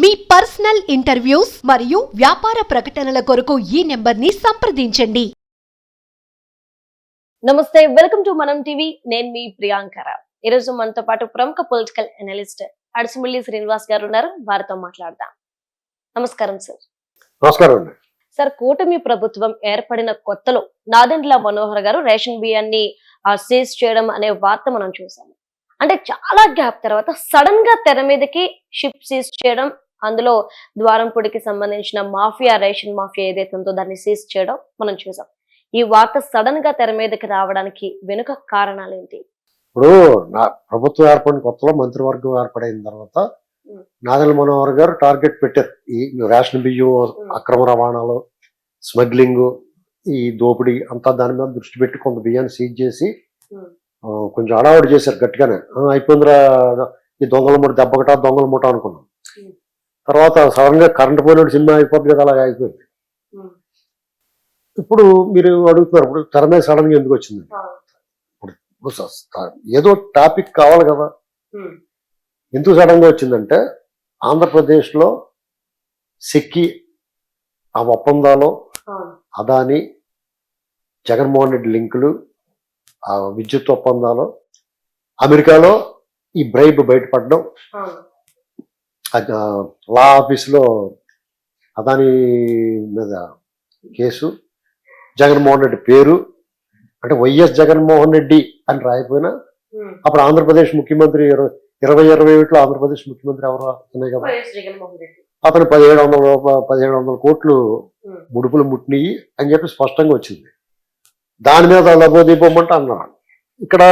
మీ personal interviews మరియు వ్యాపార ప్రకటనల కొరకు ఈ నెంబర్ని సంప్రదించండి. నమస్తే వెల్కమ్ టు మనం టీవీ. నేను మీ ప్రియాంకర ఈరోజు మనతో పాటు ప్రముఖ పొలిటికల్ అనలిస్ట్ అడిసిమిల్లి శ్రీనివాస్ గారు ఉన్నారు. వారితో మాట్లాడదాం. నమస్కారం సార్. నమస్కారం అండి. సార్ కూటమి ప్రభుత్వం ఏర్పడిన కొత్తలో నాదెండ్ల మనోహర్ గారు రేషన్ బియ్యాన్ని సీజ్ చేయడం అనే వార్త మనం చూసాము. అంటే చాలా గ్యాప్ తర్వాత సడన్గా తెర మీదకి షిప్ సీజ్ చేయడం అందులో ద్వారంపూడికి సంబంధించిన మాఫియా రేషన్ మాఫియా ఏదైతే ఉందో దాన్ని సీజ్ చేయడం మనం చూసాం. ఈ వార్త సడన్గా తెర మీదకి రావడానికి వెనుక కారణాలు ఏంటి ఇప్పుడు నా ప్రభుత్వం ఏర్పడిన కొత్తలో మంత్రివర్గం ఏర్పడిన తర్వాత ఉం. నాదెల మనోహర్ గారు టార్గెట్ పెట్టారు. ఈ రేషన్ బియ్యం అక్రమ రవాణాలో స్మగ్లింగ్ ఈ దోపిడీ అంతా దాని మీద దృష్టి పెట్టి కొంత బియ్యాన్ని సీజ్ చేసి కొంచెం హడావుడి చేశారు గట్టిగానే. అయిపోయిందిరా ఈ దొంగల మూట దెబ్బకటా దొంగల మూట అనుకున్నాం. తర్వాత సడన్గా కరెంట్ పోయినట్టు సినిమా అయిపోతుంది కదా అలాగే అయిపోయింది. ఇప్పుడు మీరు అడుగుతున్నారు ఇప్పుడు తెర మీద సడన్గా ఎందుకు వచ్చింది ఏదో టాపిక్ కావాలి కదా. ఎందుకు సడన్గా వచ్చిందంటే ఆంధ్రప్రదేశ్లో సిక్కి ఆ ఒప్పందాలు అదాని జగన్మోహన్ రెడ్డి లింకులు ఆ విద్యుత్ ఒప్పందాలు అమెరికాలో ఈ బ్రైబ్ బయటపడడం లా ఆఫీసులో అదాని మీద కేసు. జగన్మోహన్ రెడ్డి పేరు. అంటే వైఎస్ జగన్మోహన్ రెడ్డి అని రాయిపోయినా అప్పుడు ఆంధ్రప్రదేశ్ ముఖ్యమంత్రి ఇరవై ఇరవై ఒకటిలో ఆంధ్రప్రదేశ్ ముఖ్యమంత్రి ఎవరు? అతనే కదా. అతను పదిహేడు వందల పదిహేడు వందల కోట్లు. ముడుపులు ముట్టినయి అని చెప్పి స్పష్టంగా వచ్చింది. దాని మీద లబోదీపమంటే అన్నారు. ఇక్కడ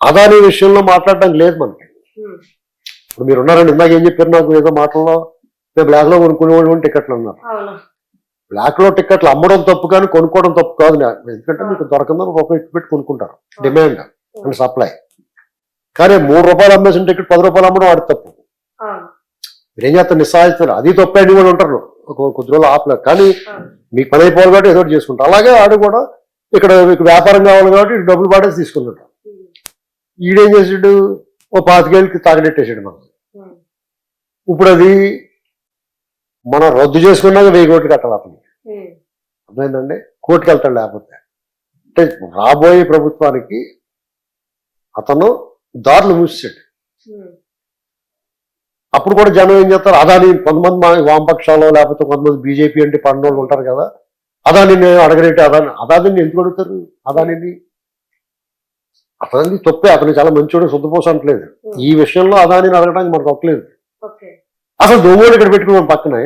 అదాని విషయంలో మాట్లాడడానికి లేదు మనకి. ఇప్పుడు మీరు ఉన్నారండి ఇందాక ఏం చెప్పారు నాకు ఏదో మాటల్లో మేము బ్లాక్లో కొనుక్కునేవాడు టికెట్లు అన్నారు. బ్లాక్లో టికెట్లు అమ్మడం తప్పు కానీ కొనుక్కోవడం తప్పు కాదు. ఎందుకంటే మీకు దొరకందని రూపాయి ఎక్కువ పెట్టి కొనుక్కుంటారు డిమాండ్ అండ్ సప్లై కానీ మూడు రూపాయలు అమ్మేసిన టికెట్ పది రూపాయలు అమ్మడం వాడి తప్పు. మీరు ఏం చేస్తారు? నిస్సాయిస్తారు. అది తప్పే అని కూడా ఉంటారు ఒక- కొద్ది రోజులు ఆపలేరు. కానీ మీకు పని అయిపోవాలి కాబట్టి ఏదో చేసుకుంటారు. అలాగే ఆడు కూడా ఇక్కడ మీకు వ్యాపారం కావాలి కాబట్టి ఇటు డబ్బులు పాడేసి తీసుకుంటాడు ఈడేం చేసాడు? ఓ పాతికేళ్ళకి తాగడెట్టేసాడు మనం ఇప్పుడు అది మనం రద్దు చేసుకున్నాక వెయ్యి కోట్లు కట్టాలి అతను అర్థమైందండి? కోర్టుకు వెళ్తాడు లేకపోతే. అంటే రాబోయే ప్రభుత్వానికి అతను దారులు మూసాడు అప్పుడు కూడా జనం ఏం చేస్తారు? అదాని కొంతమంది మా వామపక్షాలు లేకపోతే కొంతమంది బీజేపీ అంటే పండు ఉంటారు కదా. అదాని నేను అడగరేటి అదాని అదాని ఎందుకు అడుగుతారు? అదానిని అతని తప్పే. అతను చాలా మంచోడు శుద్ధపోస అంటలేదు ఈ విషయంలో అదానిని అడగడానికి మనకు ఓకే. అసలు దొంగోడు ఇక్కడ పెట్టుకున్నాం పక్కనే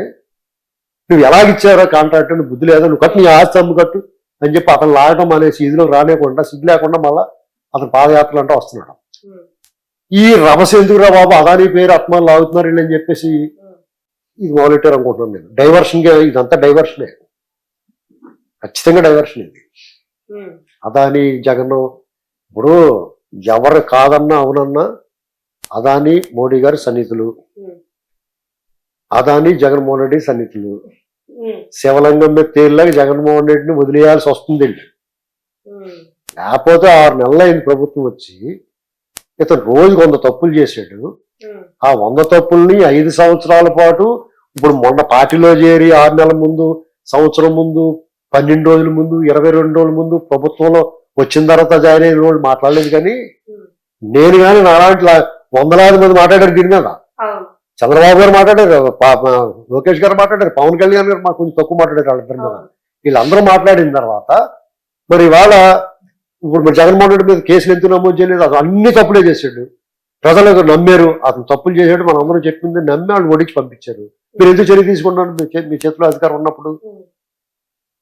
నువ్వు ఎలాగిచ్చారో కాంట్రాక్ట్ నువ్వు బుద్ధి లేదా? నువ్వు కట్టు నీ ఆస్తి అమ్ము కట్టు అని చెప్పి అతను లాగటం అనేసి ఇదిలో రానేకుండా సిగ్గు లేకుండా మళ్ళా అతను పాదయాత్రలు అంటే వస్తున్నాడు. ఈ ఎందుకురా బాబు? అదాని పేరు ఆత్మలు లాగుతున్నారు అని చెప్పేసి ఇది మొదలెట్టారు అనుకుంటున్నాను నేను. డైవర్షన్ ఇదంతా డైవర్షనే ఖచ్చితంగా డైవర్షన్ ఇది. అదాని జగన్ ఇప్పుడు ఎవరు కాదన్నా అవునన్నా అదాని మోడీ గారి సన్నిహితులు. అదాని జగన్మోహన్ రెడ్డి సన్నిహితులు శివలింగం మీద తేలిలాగా జగన్మోహన్ రెడ్డిని వదిలేయాల్సి వస్తుంది వీళ్ళు. లేకపోతే ఆరు నెలలు అయింది ప్రభుత్వం వచ్చి ఇతను రోజుకు వంద తప్పులు చేశాడు. ఆ వంద తప్పుల్ని ఐదు సంవత్సరాల పాటు ఇప్పుడు మొన్న పార్టీలో చేరి ఆరు నెలల ముందు సంవత్సరం ముందు పన్నెండు రోజుల ముందు ఇరవై రెండు రోజుల ముందు ప్రభుత్వంలో వచ్చిన తర్వాత జాయిన్ అయిన రోజు మాట్లాడలేదు కానీ నేను కానీ నాలాంటి వందలాది మంది మాట్లాడారు దీని మీద. చంద్రబాబు గారు మాట్లాడారు లోకేష్ గారు మాట్లాడారు పవన్ కళ్యాణ్ గారు మాకు కొంచెం తక్కువ మాట్లాడారు వాళ్ళిద్దరి మీద. వీళ్ళందరూ మాట్లాడిన తర్వాత మరి ఇవాళ ఇప్పుడు మరి జగన్మోహన్ రెడ్డి మీద కేసులు ఎందుకు నమోదు చేయలేదు? అతను అన్ని తప్పులే చేశాడు. ప్రజలకు నమ్మారు అతను తప్పులు చేశాడు మనం అందరం చెప్పింది నమ్మి వాళ్ళు ఒడికి పంపించారు. మీరు ఎందుకు చర్య తీసుకున్నారు మీ చేతిలో అధికారం ఉన్నప్పుడు.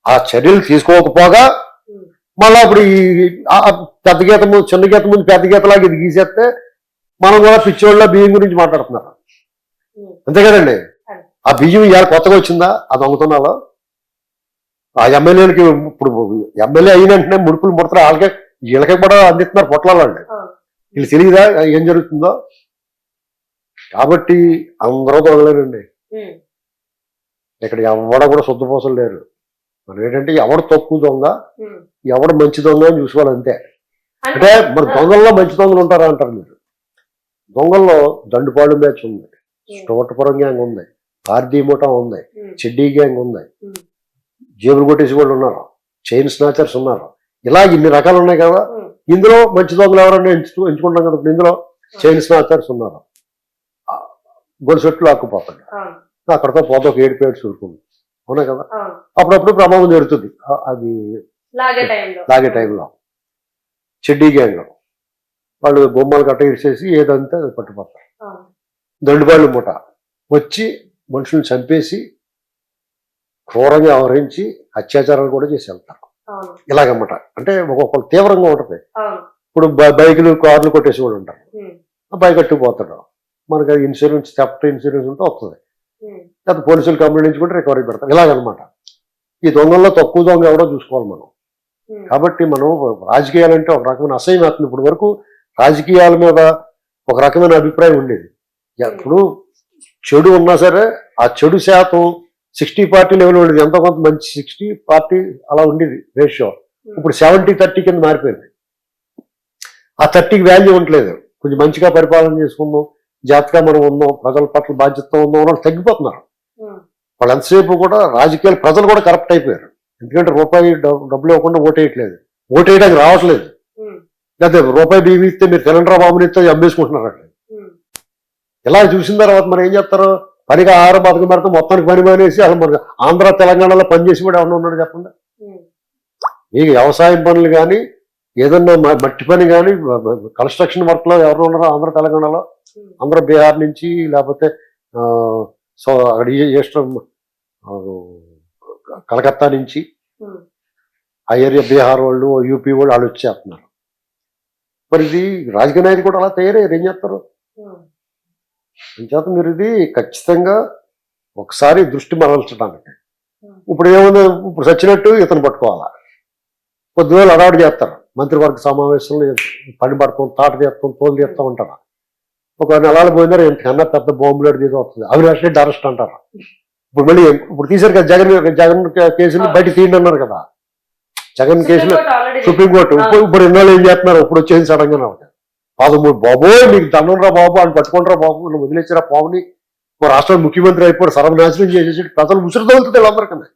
ఆ చర్యలు తీసుకోకపోగా మళ్ళా ఇప్పుడు ఈ పెద్ద గీత ముందు చిన్న గీత ముందు పెద్ద గీతలాగా ఇది గీసేస్తే మనం కూడా పిచ్చోళ్ళ బియ్యం గురించి మాట్లాడుతున్నారు. అంతే కదండి? ఆ బియ్యం ఇవాళ కొత్తగా వచ్చిందా? ఆ దొంగతనాలో? ఆ ఎమ్మెల్యేలకి ఇప్పుడు ఎమ్మెల్యే అయిన వెంటనే ముడుపులు ముడతారు వాళ్ళకే వీళ్ళకి కూడా అందిస్తున్నారు పొట్లాలండి వీళ్ళు తెలియదా ఏం జరుగుతుందో? కాబట్టి అందరూ దొంగలేనండి ఇక్కడ ఎవడ కూడా శుద్ధపోసలు లేరు. మనం ఏంటంటే ఎవడు తక్కువ దొంగ ఎవడు మంచి దొంగ అని చూసుకోవాలి అంతే. అంటే మరి దొంగల్లో మంచి దొంగలు ఉంటారా అంటారు మీరు. దొంగల్లో దండుపాడు మ్యాచ్ ఉంది. స్టోటపురం గ్యాంగ్ ఉంది పార్దీ ముఠా ఉంది చెడ్డీ గ్యాంగ్ ఉంది. ఉమ్. జేబులు కొట్టేసి వాళ్ళు ఉన్నారు చైన్ స్నాచర్స్ ఉన్నారు. ఇలా ఇన్ని రకాలు ఉన్నాయి కదా ఉమ్. ఇందులో మంచి దొంగలు ఎవరన్నా ఎంచు ఎంచుకుంటాం కదా ఇందులో చైన్ స్నాచర్స్ ఉన్నారు. ఆ, గొలుసెట్లు ఆకుపోతాడు అవును, అక్కడతో పోతే ఒక ఏడు పేరు చూరుకుంది. అవునా కదా. అప్పుడప్పుడు ప్రమాదం జరుగుతుంది. అది లాగే టైంలో. లాగే టైంలో. చెడ్డీ గ్యాంగ్ వాళ్ళు బొమ్మలు గట్ట ఇరిసేసి ఏదంతా అది పట్టుపోతారు దండుబాళ్ళు మూట. వచ్చి మనుషుల్ని చంపేసి క్రూరంగా వ్యవహరించి అత్యాచారాలు కూడా చేసి వెళ్తారు. ఇలాగన్నమాట అంటే ఒక్కొక్కరు తీవ్రంగా ఉంటుంది. ఇప్పుడు బైకులు కార్లు కొట్టేసి కూడా ఉంటారు. బైక్ కట్టుకుపోతాడు మనకి ఇన్సూరెన్స్ థెఫ్ట్ ఇన్సూరెన్స్ ఉంటే వస్తుంది లేకపోతే పోలీసులు కంప్లైంట్ ఇచ్చుకుంటే రికవరీ పెడతారు. ఇలాగనమాట. ఈ దొంగల్లో తక్కువ దొంగ ఎవడో చూసుకోవాలి మనం. కాబట్టి మనం రాజకీయాలంటే ఒక రకమైన అసహ్యం అవుతుంది. ఇప్పుడు వరకు రాజకీయాల మీద ఒక రకమైన అభిప్రాయం ఉండేది. ఇప్పుడు చెడు ఉన్నా సరే ఆ చెడు శాతం సిక్స్టీ పార్టీ లెవెల్ ఉండేది. ఎంతో కొంత మంచి సిక్స్టీ పార్టీ అలా ఉండేది రేషియో. ఇప్పుడు సెవెంటీ థర్టీ కింద మారిపోయింది. ఆ థర్టీకి వాల్యూ ఉండలేదు కొంచెం మంచిగా పరిపాలన చేసుకుందాం జాగ్రత్తగా మనం ఉందాం ప్రజల పట్ల బాధ్యత ఉందాం వాళ్ళు తగ్గిపోతున్నారు. ఉమ్, వాళ్ళు ఎంతసేపు కూడా రాజకీయాలు ప్రజలు కూడా కరప్ట్ అయిపోయారు. ఎందుకంటే రూపాయి డబ్- డబ్బులు ఇవ్వకుండా ఓటేయట్లేదు ఓటేయడానికి రావట్లేదు. లేదా రూపాయి బియ్యం ఇస్తే మీరు తినండ్రా బాబుని ఇస్తే అమ్మేసుకుంటున్నారు అక్కడ. ఇలా చూసిన తర్వాత మరి ఏం చేస్తారు పనిగా ఆహారం బతకం పెడితే మొత్తానికి పని మానేసి అసలు మనకి ఆంధ్ర తెలంగాణలో పనిచేసి కూడా ఎవరైనా ఉన్నాడు చెప్పండి? మీకు వ్యవసాయం పనులు కానీ ఏదన్నా మట్టి పని కానీ కన్స్ట్రక్షన్ వర్క్లో ఎవరు ఉన్నారో ఆంధ్ర తెలంగాణలో. ఆంధ్ర బీహార్ నుంచి లేకపోతే సో అక్కడ ఈస్టర్న్ కలకత్తా నుంచి. ఆ ఏరియా బీహార్ వాళ్ళు యూపీ వాళ్ళు వాళ్ళు వచ్చేస్తున్నారు. మరి ఇది రాజకీయ నాయకులు కూడా అలా తయారయ్యారు. ఏం చేస్తారు? ఉమ్. చేత మీరు ఇది ఖచ్చితంగా ఒకసారి దృష్టి మరల్చడానికి. ఇప్పుడు ఏముంది? ఇప్పుడు చచ్చినట్టు ఇతను పట్టుకోవాలా? కొద్దివేలు అడావుడు చేస్తారు. మంత్రివర్గ సమావేశంలో పని పడతాం తాట తీస్తాం తోలు తీస్తాం ఉంటారు ఒక నెలలు పోయినారు ఎంతకన్నా పెద్ద బాంబులేడు తీసి వస్తుంది అవినాష్ రెడ్డి అరెస్ట్ అంటారు? ఇప్పుడు మళ్ళీ ఇప్పుడు తీశారు కదా జగన్ జగన్ కేసులు బయట తీయండి అన్నారు కదా. జగన్ కేసులు సుప్రీంకోర్టు ఇప్పుడు ఇప్పుడు ఎన్నోళ్ళు ఏం చేస్తున్నారు? ఇప్పుడు వచ్చేసి సడన్గా పదమూడు బాబోయ్ నీకు దండం రా బాబు అని పట్టుకుంటారా బాబు నువ్వు వదిలేసిరా పావుని? మా రాష్ట్ర ముఖ్యమంత్రి అయిపోయి సర్వనాశనం చేసేసి ప్రజలు ఉసురు తగులుతుంది వీళ్ళందరికన్నా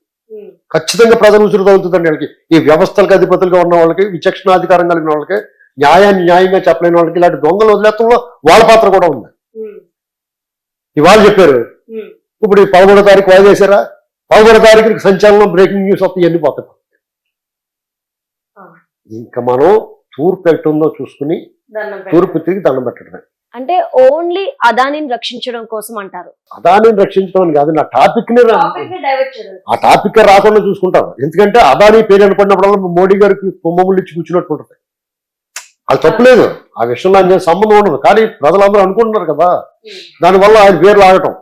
ఖచ్చితంగా ప్రజలు ఉసురు తగులుతుందండి వీళ్ళకి. ఈ వ్యవస్థలకు అధిపతులుగా ఉన్న వాళ్ళకి విచక్షణాధికారం కలిగిన వాళ్ళకి న్యాయాన్ని న్యాయంగా చెప్పలేని వాళ్ళకి ఇలాంటి దొంగలు వదిలేత్తంలో వాళ్ళ పాత్ర కూడా ఉంది. ఇవాళ చెప్పారు. ఇప్పుడు ఈ పదమూడో తారీఖు వాయిదా వేశారా? పదమూడో తారీఖుకి సంచలనం బ్రేకింగ్ న్యూస్ వస్తాయి ఎన్ని పోతాయి. ఇంకా మనం తూర్పు ఎట్టుందో చూసుకుని. తూర్పు తిరిగి దండం పెట్టడమే. అంటే ఓన్లీ అదానిని రక్షించడం కోసం అంటారు. అదాని రక్షించడం కాదు నా టాపిక్ని రా- టాపిక్ని డైవర్ట్ చేయడం. ఆ టాపిక్ రాకుండా చూసుకుంటారు ఎందుకంటే అదాని పేరు వినపడినప్పుడల్లా మోడీ గారికి కొమ్మములు ఇచ్చి కూర్చున్నట్టు ఉంటుంది. అది తప్పులేదు ఆ విషయంలో ఆయన సంబంధం ఉండదు. కానీ ప్రజలందరూ అనుకుంటున్నారు కదా. ఉమ్. దానివల్ల ఆయన పేరు లాగటం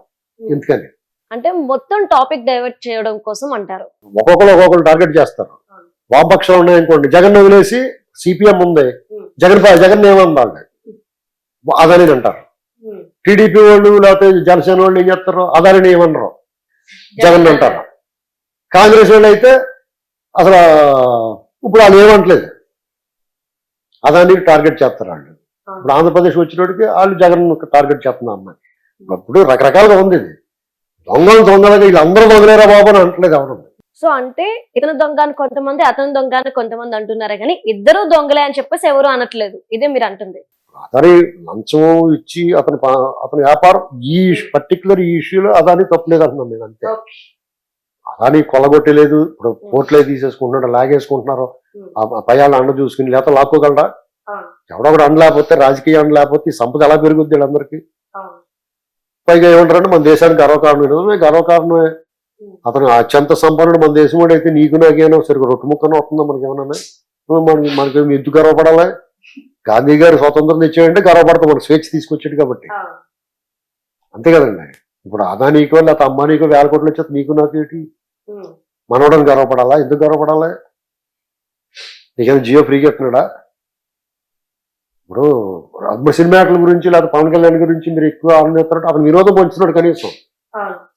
ఎందుకని? అంటే మొత్తం టాపిక్ డైవర్ట్ చేయడం కోసం అంటారు. ఒక్కొక్కరు ఒక్కొక్కరు టార్గెట్ చేస్తారు. వామపక్షాలు ఉన్నాయనుకోండి. జగన్ వదిలేసి సిపిఎం ఉంది. ఉమ్. జగన్ జగన్ ఏమన్నా అదని అంటారు. టీడీపీ వాళ్ళు లేకపోతే జనసేన వాళ్ళు ఏం చేస్తారు అదాని ఏమన్నారు జగన్ అంటారు. కాంగ్రెస్ వాళ్ళు అయితే అసలు ఇప్పుడు వాళ్ళు ఏమంటలేదు. అదానికి టార్గెట్ చేస్తారు వాళ్ళు. ఇప్పుడు ఆంధ్రప్రదేశ్ వచ్చినోడికి వాళ్ళు జగన్ టార్గెట్ చేస్తున్నారు అమ్మాయి. ఇప్పుడు రకరకాలుగా ఉంది ఇది. దొంగలు దొంగలుగా వీళ్ళందరూ దొంగలేరా బాబు అని అంటలేదు ఎవరు. సో అంటే ఇతను దొంగ అని కొంతమంది అతను దొంగ అని కొంతమంది అంటున్నారు కానీ ఇద్దరు దొంగలే అని చెప్పేసి ఎవరు అనట్లేదు ఇదే మీరు అంటుంది అతని లంచం ఇచ్చి అతని అతని వ్యాపారం ఈ పర్టికులర్ ఈ ఇష్యూలో అదాని తప్పలేదు అంటున్నాం నేను అంతే. అదాని కొలగొట్టలేదు ఇప్పుడు కోట్లే తీసేసుకుంటున్నాడు లాగేసుకుంటున్నారు. ఆ పై వాళ్ళ అండ చూసుకుని లేకపోతే లాక్కోగలరా. ఎవడో ఒకటి అండ లేకపోతే రాజకీయ అండ లేకపోతే ఈ సంపద ఎలా పెరుగుద్ది వీళ్ళందరికీ. పైగా ఏమంటారంటే మన దేశానికి గర్వకారణం గర్వకారణమే. అతను అత్యంత సంపన్నుడు మన దేశం వాడు అయితే నీకు నాకేమో సరిగ్గా రొట్టు ముక్కన వస్తుందా మనకి ఏమన్నా? మనకి మనకి ఎందుకు గర్వపడాలి? గాంధీ గారు స్వతంత్రం తెచ్చాడంటే గర్వపడతాం మనకు స్వేచ్ఛ తీసుకొచ్చాడు కాబట్టి. అంతే కదండి. ఇప్పుడు అదానీకో లేకపోతే అమ్మానీకో వేల కోట్లు వచ్చేది నీకు నాకు ఏంటి? ఉమ్. మనవడని గర్వపడాలా? ఎందుకు గర్వపడాలి? నీకేమైనా జియో ఫ్రీగా ఎత్తున్నాడా ఇప్పుడు అమ్మ సినిమాటల గురించి లేదా పవన్ కళ్యాణ్ గురించి మీరు ఎక్కువ ఆనందిస్తున్నాడు అతను వినోదం పంచుతున్నాడు కనీసం.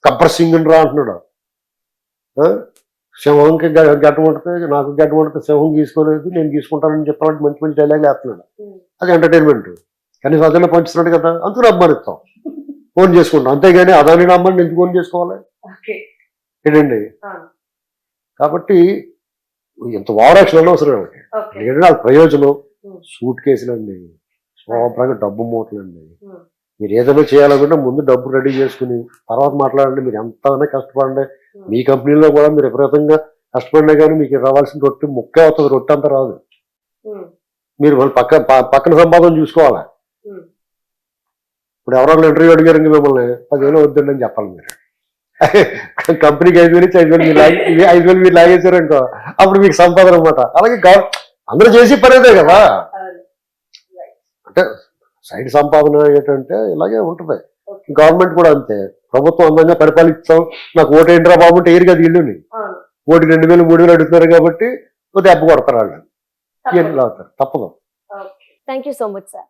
గబ్బర్ సింగ్ రా అంటున్నాడు? సింహంకి గడ్డ పడితే నాకు గడ్డ పడితే సింహం గీసుకోలేదు నేను గీసుకుంటానని చెప్పాలంటే మంచి మంచి డైలాగ్ వేస్తున్నాడు. అది ఎంటర్టైన్మెంట్ కనీసం అదన్నా పంచుతున్నాడు కదా అందుకు అభిమానిస్తాం. ఫోన్ చేసుకుంటాం. అంతేగాని అదాని నమ్మని ఎందుకు ఫోన్ చేసుకోవాలి? ఏంటండి. కాబట్టి ఇంత వారాక్షన్ అనవసరం ఓకే. ఏంటంటే అది ప్రయోజనం. సూట్ కేసులండి. శుభ్రంగా డబ్బు మూటలండి. మీరు ఏదైనా చేయాలనుకుంటే ముందు డబ్బు రెడీ చేసుకుని తర్వాత మాట్లాడండి. మీరు ఎంతైనా కష్టపడండి. మీ కంపెనీలో కూడా మీరు విపరీతంగా కష్టపడినా కానీ మీకు రావాల్సిన రొట్టె ముక్కే అవుతుంది. రొట్టె అంతా రాదు. మీరు మళ్ళీ పక్క పక్కన సంపాదన చూసుకోవాలి. ఇప్పుడు ఎవరో ఇంటర్వ్యూ అడిగారు మిమ్మల్ని పదివేలు వద్దండి అని చెప్పాలి మీరు. కంపెనీకి ఐదు వేలు ఐదు వేలు మీరు లాగి ఐదు వేలు మీరు లాగేశారు అనుకో అప్పుడు మీకు సంపాదన అనమాట అలాగే అందరూ చేసి పనేదే కదా. అంటే సైడ్ సంపాదన ఏంటంటే ఇలాగే ఉంటుంది. గవర్నమెంట్ కూడా అంతే. ప్రభుత్వం అందంగా పరిపాలిస్తాం. నాకు ఓటు ఏంట్రా బాబు అంటే ఏరు కదా ఇల్లుని. ఓటు రెండు వేలు మూడు వేలు అడుగుతున్నారు కాబట్టి ఓ దెబ్బ కొడతారు వాళ్ళు తప్పదు. Thank you so much sir.